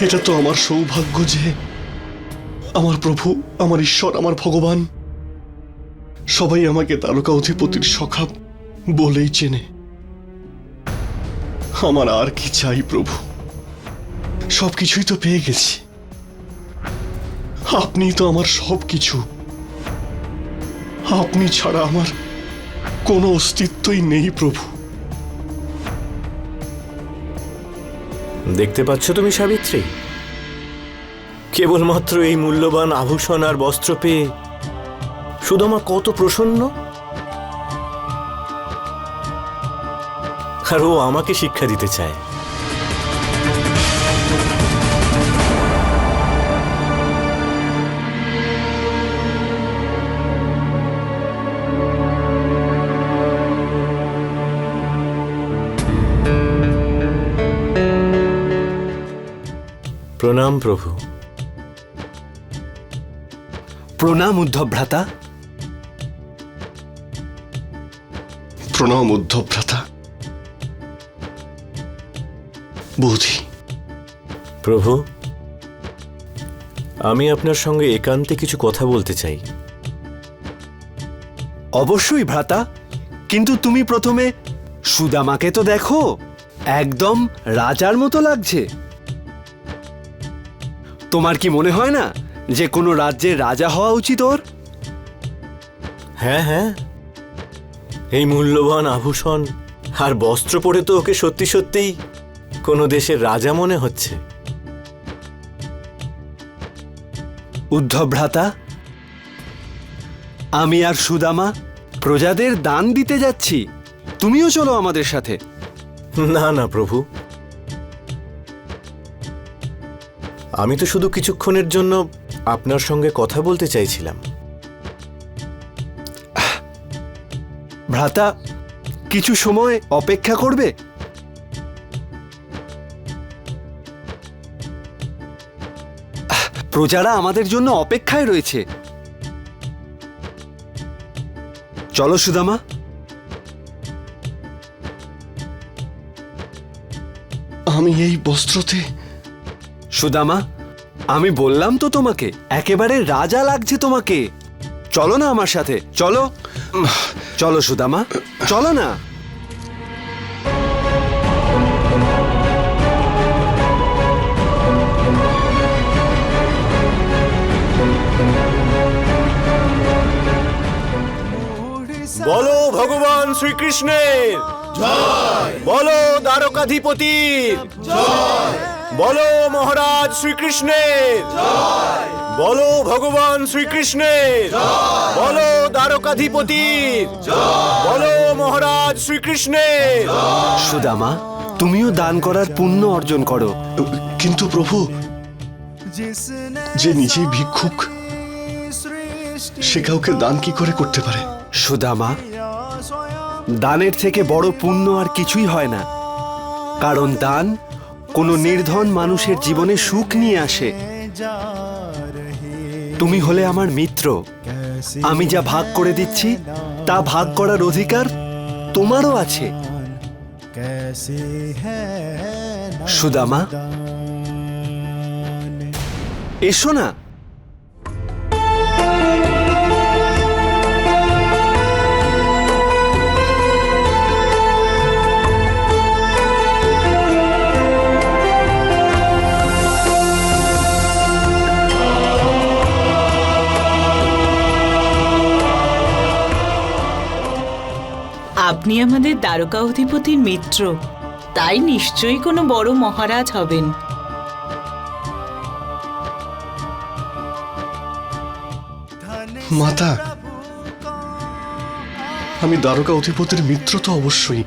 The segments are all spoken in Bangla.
এটা তো আমার সৌভাগ্য যে আমার প্রভু, আমার ঈশ্বর, আমার ভগবান সবাই আমাকে তারকা অধিপতির সখা বলেই চেনে। আমার আর কি চাই প্রভু? সব কিছুই তো পেয়ে গেছি। আপনি তো আমার সব কিছু আপনি ছাড়া আমার কোনো অস্তিত্বই নেই প্রভু। দেখতে পাচ্ছ তুমি, সাবিত্রী? কেবলমাত্র এই মূল্যবান আভূষণ আর বস্ত্র পেয়ে সুদমা কত প্রসন্ন। আর ও আমাকে শিক্ষা দিতে চায়। প্রণাম প্রভু। প্রণাম উদ্ধব ভ্রাতা প্রণাম উদ্ধব ভ্রাতা বৌদি প্রভু আমি আপনার সঙ্গে একান্তে কিছু কথা বলতে চাই। অবশ্যই ভ্রাতা কিন্তু তুমি প্রথমে সুদামাকে তো দেখো। একদম রাজার মতো লাগছে। তোমার কি মনে হয় না যে কোনো রাজ্যের রাজা হওয়া উচিত ওর? হ্যাঁ হ্যাঁ। এই মূল্যবান আভূষণ আর বস্ত্র পরে তো ওকে সত্যি সত্যিই কোনো দেশের রাজা মনে হচ্ছে। উদ্ধব ভ্রাতা আমি আর সুদামা প্রজাদের দান দিতে যাচ্ছি। তুমিও চলো আমাদের সাথে। না না প্রভু। আমি তো শুধু কিছুক্ষণের জন্য আপনার সঙ্গে কথা বলতে চাইছিলাম। ভ্রাতা, কিছু সময় অপেক্ষা করবে? প্রজারা আমাদের জন্য অপেক্ষায় রয়েছে। চলো সুদামা। আমি এই বস্ত্রতে সুদামা আমি বললাম তো তোমাকে একেবারে রাজা লাগছে তোমাকে। চলো না আমার সাথে চলো। চলো সুদামা চলো না। বলো ভগবান শ্রীকৃষ্ণের। বলো দ্বারকাধিপতির। বলো মহারাজ শ্রীকৃষ্ণের। বলো ভগবান শ্রীকৃষ্ণের। বলো দ্বারকাধিপতির। বলো মহারাজ শ্রীকৃষ্ণের। সুদামা তুমিও দান করার পুণ্য অর্জন করো। কিন্তু প্রভু যে নিজেই ভিক্ষুক সে কাউকে দান কি করে করতে পারে? সুদামা দানের থেকে বড় পুণ্য আর কিছুই হয় না। কারণ দান কোনো নির্ধন মানুষের জীবনে সুখ নিয়ে আসে। তুমি হলে আমার মিত্র। আমি যা ভাগ করে দিচ্ছি, তা ভাগ করার অধিকার তোমারও আছে। সুদামা, এসো না। আপনি আমাদের দ্বারকা অধিপতির মিত্র। তাই নিশ্চয়ই কোনো বড় মহারাজ হবেন। মাতা আমি দ্বারকা অধিপতির মিত্র তো অবশ্যই।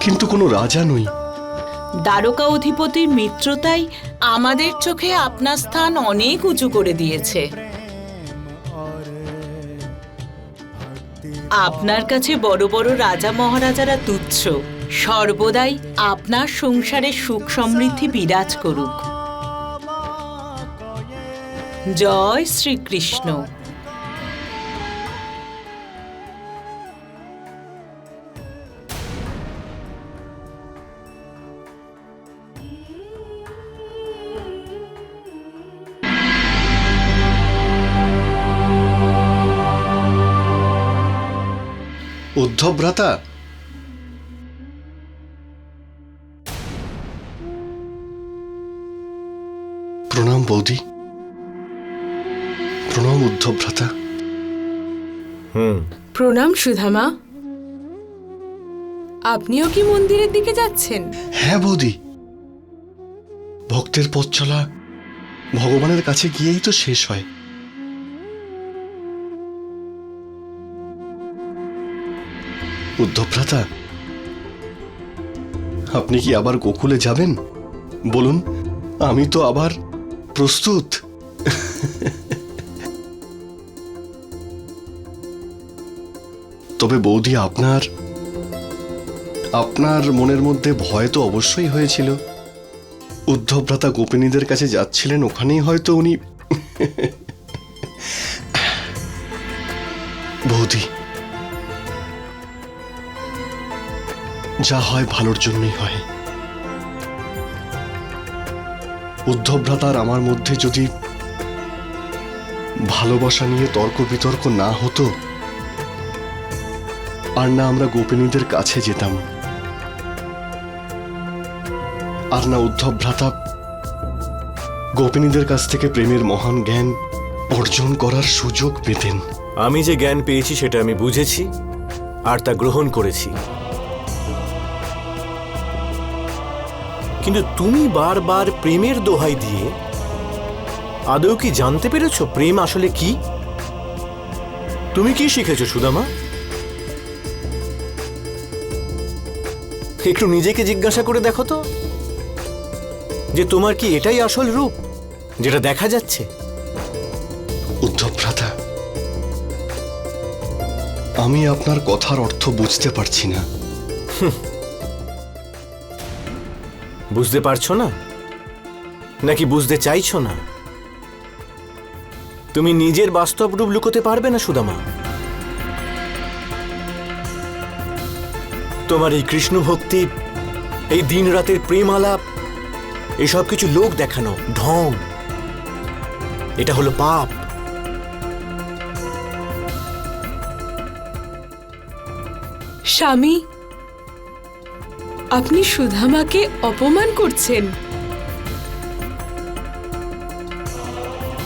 কিন্তু কোনো রাজা নই। দ্বারকা অধিপতির মিত্রতাই আমাদের চোখে আপনার স্থান অনেক উঁচু করে দিয়েছে। আপনার কাছে বড় বড় রাজা মহারাজারা তুচ্ছ। সর্বদাই আপনার সংসারে সুখ সমৃদ্ধি বিরাজ করুক। জয় শ্রীকৃষ্ণ। উদ্ধব ভ্রাতা প্রণাম বৌদি। প্রণাম উদ্ধব ভ্রাতা হুম। প্রণাম সুধামা। আপনিও কি মন্দিরের দিকে যাচ্ছেন? হ্যাঁ বৌদি। ভক্তের পথ চলা ভগবানের কাছে গিয়েই তো শেষ হয়। উদ্ধব ভ্রাতা আপনি কি আবার গোকুলে যাবেন? বলুন, আমি তো আবার প্রস্তুত। তবে বৌদি, আপনার আপনার মনের মধ্যে ভয় তো অবশ্যই হয়েছিল। উদ্ধব ভ্রাতা গোপিনীদের কাছে যাচ্ছিলেন, ওখানেই হয়তো উনি যা হয় ভালোর জন্যই হয়। উদ্ধব ভ্রাতার আমার মধ্যে যদি ভালোবাসা নিয়ে তর্ক বিতর্ক না হতো, আর না আমরা গোপিনীদের কাছে যেতাম, আর না উদ্ধব ভ্রাতা গোপিনীদের কাছ থেকে প্রেমের মহান জ্ঞান অর্জন করার সুযোগ পেতেন। আমি যে জ্ঞান পেয়েছি সেটা আমি বুঝেছি, আর তা গ্রহণ করেছি। কিন্তু তুমি বারবার প্রেমের দোহাই দিয়ে আদৌ কি জানতে পেরেছ প্রেম আসলে কি? তুমি কি শিখেছো সুদামা? একটু নিজেকে জিজ্ঞাসা করে দেখো তো যে তোমার কি এটাই আসল রূপ যেটা দেখা যাচ্ছে? উদ্ধব ভ্রাতা আমি আপনার কথার অর্থ বুঝতে পারছি না। বুঝতে পারছ না? নাকি বুঝতে চাইছো না? তুমি নিজের বাস্তব রূপ লুকোতে পারবে না, সুদামা। তোমার এই কৃষ্ণ ভক্তি এই দিন রাতের প্রেম আলাপ এসব কিছু লোক দেখানো, ঢং, এটা হলো পাপ। স্বামী আপনি সুধামাকে অপমান করছেন।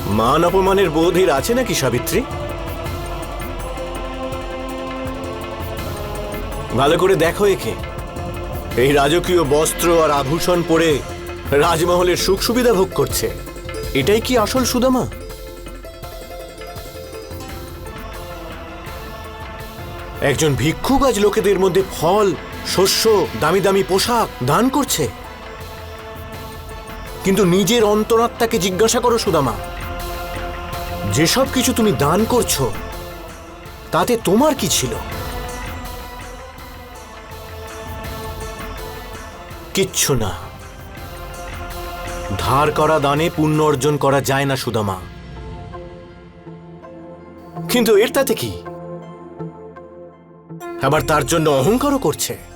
মান অপমানের বোধের আছে নাকি সাবিত্রী? ভালো করে দেখো একে। এই রাজকীয় বস্ত্র আর আভূষণ পরে রাজমহলের সুখ সুবিধা ভোগ করছে। এটাই কি আসল সুদামা? একজন ভিক্ষুক আজ লোকেদের মধ্যে ফল শস্য, দামি দামি পোশাক দান করছে। কিন্তু নিজের অন্তরাত্মাকে জিজ্ঞাসা করো সুদামা, যেসব কিছু তুমি দান করছ, তাতে তোমার কি ছিল? কিচ্ছু না। ধার করা, দানে পুণ্য অর্জন করা যায় না সুদামা। কিন্তু এর তাতে কি? আবার তার জন্য অহংকারও করছে।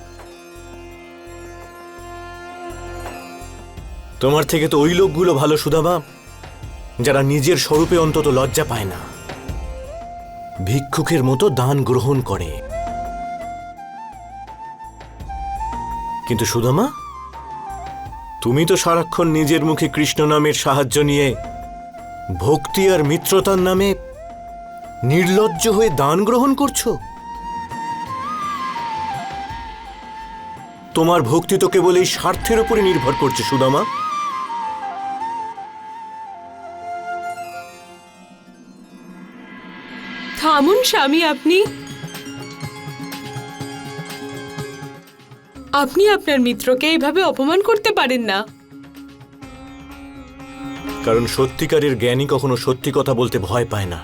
তোমার থেকে তো ওই লোকগুলো ভালো সুদামা যারা নিজের স্বরূপে অন্তত লজ্জা পায় না। ভিক্ষুকের মতো দান গ্রহণ করে। কিন্তু সুদামা তুমি তো সারাক্ষণ নিজের মুখে কৃষ্ণ নামের সাহায্য নিয়ে ভক্তি আর মিত্রতার নামে নির্লজ্জ হয়ে দান গ্রহণ করছ? তোমার ভক্তি তো কেবল এই স্বার্থের উপরে নির্ভর করছে সুদামা থামুন স্বামী আপনি। আপনি আপনার মিত্রকে এইভাবে অপমান করতে পারেন না। কারণ সত্যিকারের জ্ঞানী কখনো সত্যি কথা বলতে ভয় পায় না।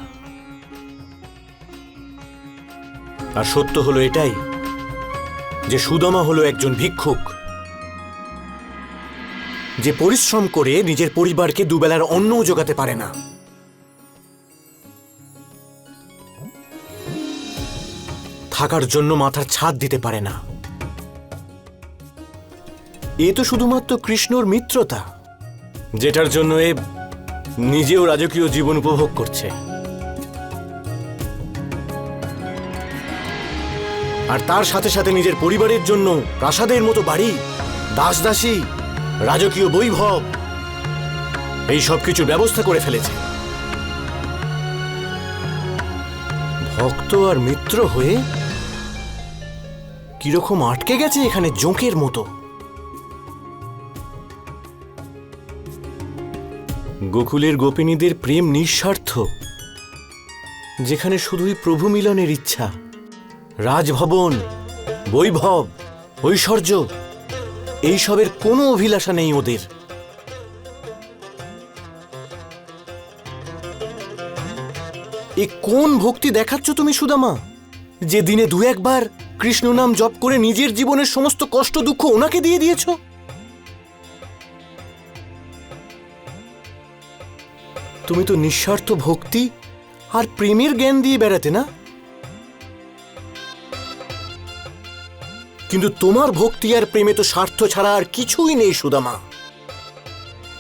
আর সত্য হলো এটাই, যে সুদমা হলো একজন ভিক্ষুক। যে পরিশ্রম করে নিজের পরিবারকে দুবেলার অন্নও জোগাতে পারে না। থাকার জন্য মাথার ছাদ দিতে পারে না। এ তো শুধুমাত্র কৃষ্ণর মিত্রতা, যেটার জন্য এ নিজেও রাজকীয় জীবন উপভোগ করছে। আর তার সাথে সাথে নিজের পরিবারের জন্য প্রাসাদের মতো বাড়ি, দাসদাসী, রাজকীয় বৈভব, এই সব কিছুর ব্যবস্থা করে ফেলেছে। ভক্ত আর মিত্র হয়ে কীরকম আটকে গেছে এখানে জোঁকের মতো? গোকুলের গোপিনীদের প্রেম নিঃস্বার্থ, যেখানে শুধুই প্রভু মিলনের ইচ্ছা। রাজভবন, বৈভব, ঐশ্বর্য, এইসবের কোনো অভিলাষা নেই ওদের। এ কোন ভক্তি দেখাচ্ছ তুমি সুদামা? যে দিনে দু একবার কৃষ্ণ নাম জপ করে নিজের জীবনের সমস্ত কষ্ট, দুঃখ ওনাকে দিয়ে দিয়েছ? তুমি তো নিঃস্বার্থ ভক্তি আর প্রেমের জ্ঞান দিয়ে বেড়াতে না? কিন্তু তোমার ভক্তি আর প্রেমে তো স্বার্থ ছাড়া আর কিছুই নেই, সুদামা।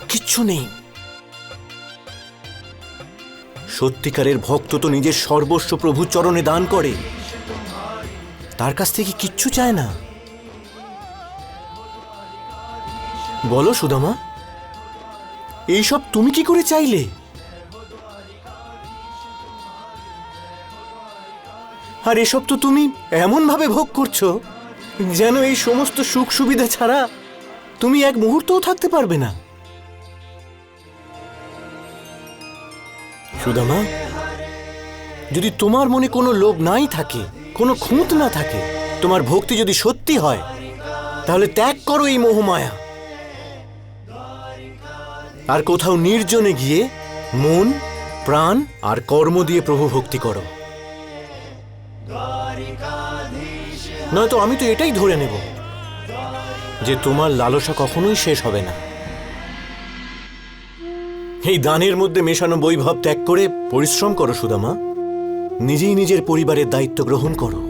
কিচ্ছু নেই। সত্যিকারের ভক্ত তো নিজের সর্বস্ব প্রভু চরণে দান করে। তার কাছ থেকে কিচ্ছু চায় না। বলো, সুদামা। এইসব তুমি কি করে চাইলে? আর এসব তো তুমি এমন ভাবে ভোগ করছ, যেন এই সমস্ত সুখ সুবিধা ছাড়া তুমি এক মুহূর্তও থাকতে পারবে না। সুদামা, যদি তোমার মনে কোনো লোভ নাই থাকে কোনো খুঁত না থাকে। তোমার ভক্তি যদি সত্যি হয়, তাহলে ত্যাগ করো এই মোহমায়া। আর কোথাও নির্জনে গিয়ে মন, প্রাণ আর কর্ম দিয়ে প্রভু ভক্তি করো। নয়তো আমি তো এটাই ধরে নেব যে তোমার লালসা কখনোই শেষ হবে না। এই দানের মধ্যে মেশানো বৈভব ত্যাগ করে পরিশ্রম করো সুদামা। নিজেই নিজের পরিবারের দায়িত্ব গ্রহণ করো।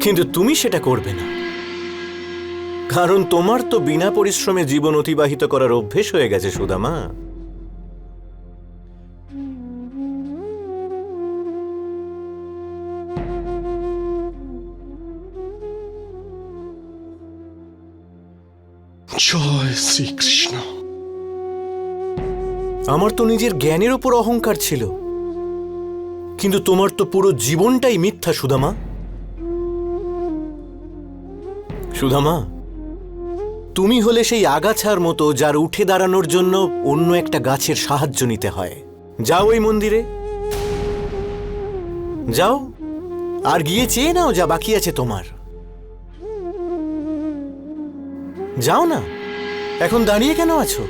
কিন্তু তুমি সেটা করবে না। কারণ তোমার তো বিনা পরিশ্রমে জীবন অতিবাহিত করার অভ্যেস হয়ে গেছে, সুদামা। জয় শ্রীকৃষ্ণ। আমার তো নিজের জ্ঞানের ওপর অহংকার ছিল। কিন্তু তোমার তো পুরো জীবনটাই মিথ্যা, সুদামা। সুদামা, তুমি হলে সেই আগাছার মতো যার উঠে দাঁড়ানোর জন্য অন্য একটা গাছের সাহায্য নিতে হয়। যাও ওই মন্দিরে। যাও, আর গিয়ে চেয়ে নাও যা বাকি আছে তোমার। যাও না, এখন দাঁড়িয়ে কেন আছো?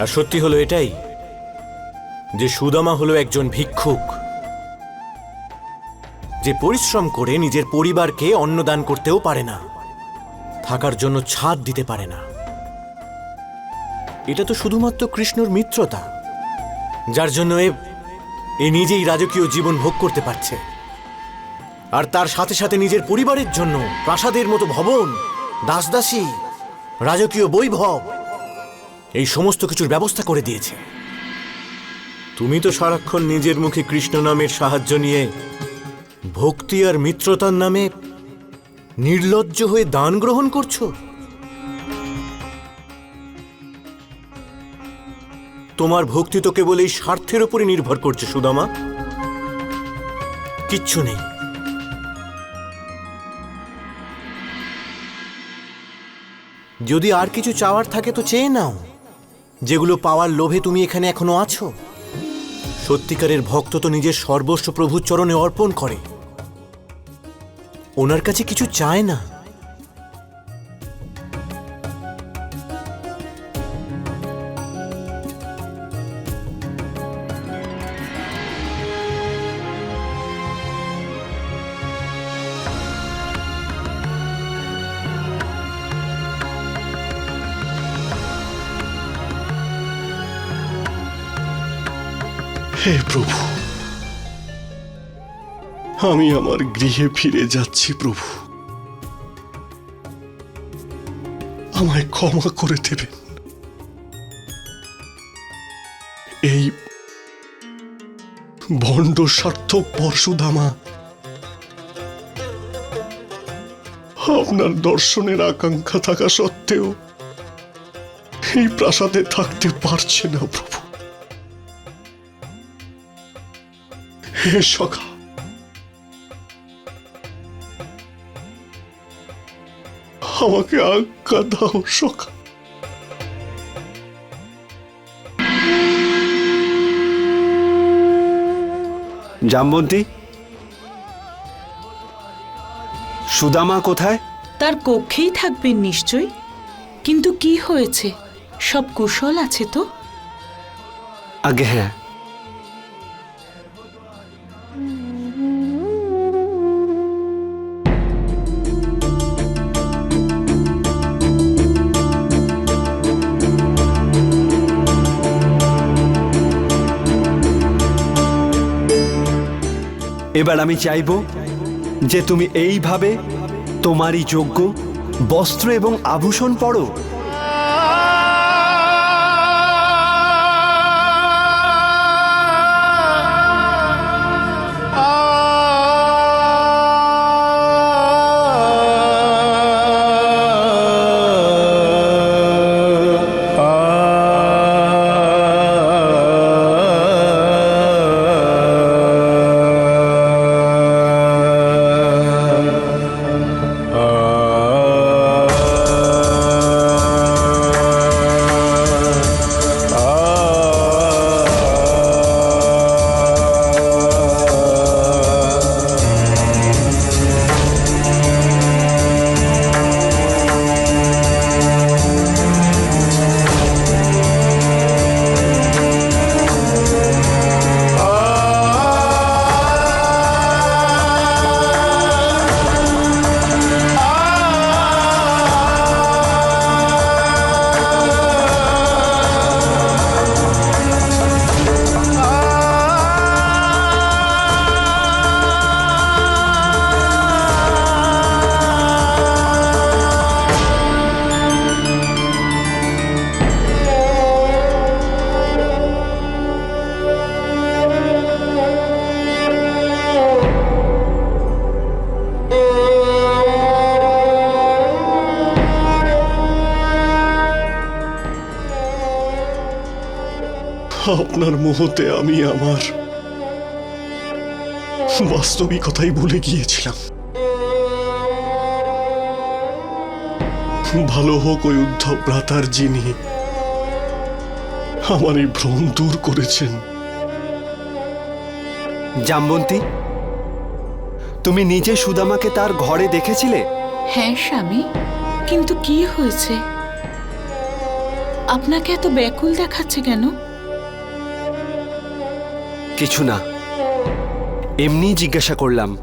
আর সত্যি হলো এটাই যে সুদামা হলো একজন ভিক্ষুক, যে পরিশ্রম করে নিজের পরিবারকে অন্নদান করতেও পারে না, থাকার জন্য ছাদ দিতে পারে না। এটা তো শুধুমাত্র কৃষ্ণর মিত্রতা, যার জন্য এ এ নিজেই রাজকীয় জীবন ভোগ করতে পারছে। আর তার সাথে সাথে নিজের পরিবারের জন্য প্রাসাদের মতো ভবন, দাসদাসী, রাজকীয় বৈভব এই সমস্ত কিছুর ব্যবস্থা করে দিয়েছে। তুমি তো সারাক্ষণ নিজের মুখে কৃষ্ণ নামের সাহায্য নিয়ে ভক্তি আর মিত্রতার নামে নির্লজ্জ হয়ে দান গ্রহণ করছ? তোমার ভক্তি তো কেবল এই স্বার্থের উপরে নির্ভর করছে, সুদামা। কিচ্ছু নেই। যদি আর কিছু চাওয়ার থাকে তো চেয়ে নাও। যেগুলো পাওয়ার লোভে তুমি এখানে এখনও আছো? সত্যিকারের ভক্ত তো নিজের সর্বস্ব প্রভুর চরণে অর্পণ করে। ওনার কাছে কিছু চায় না। হে প্রভু, আমি আমার গৃহে ফিরে যাচ্ছি প্রভু। আমায় ক্ষমা করে দেবেন। এই ভণ্ড স্বার্থ পরশুদামা আপনার দর্শনের আকাঙ্ক্ষা থাকা সত্ত্বেও এই প্রাসাদে থাকতে পারছে না প্রভু। সখা আমাকে আজ্ঞা দাও সখা জামবন্তী সুদামা কোথায়? তার কক্ষেই থাকবেন নিশ্চয় কিন্তু কি হয়েছে? সব কুশল আছে তো? আগে হ্যাঁ এবার আমি চাইব যে তুমি এইভাবে তোমারই যোগ্য বস্ত্র এবং আভূষণ পরো। আপনার মোহতে আমি আমার বাস্তবিকতাই ভুলে গিয়েছিলাম। ভালো হোক ওই উদ্ধব ভ্রাতার যিনি আমার এই ভ্রম দূর করেছেন। জামবন্তী তুমি নিজে সুদামাকে তার ঘরে দেখেছিলে? হ্যাঁ স্বামী। কিন্তু কি হয়েছে? আপনাকে এত ব্যাকুল দেখাচ্ছে কেন? কিছু না। এমনি জিজ্ঞাসা করলাম।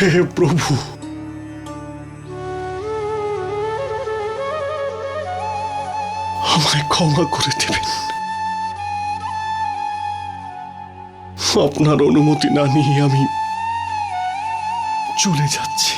হে প্রভু। ক্ষমা করে দেবেন। আপনার অনুমতি না নিয়ে আমি চলে যাচ্ছি।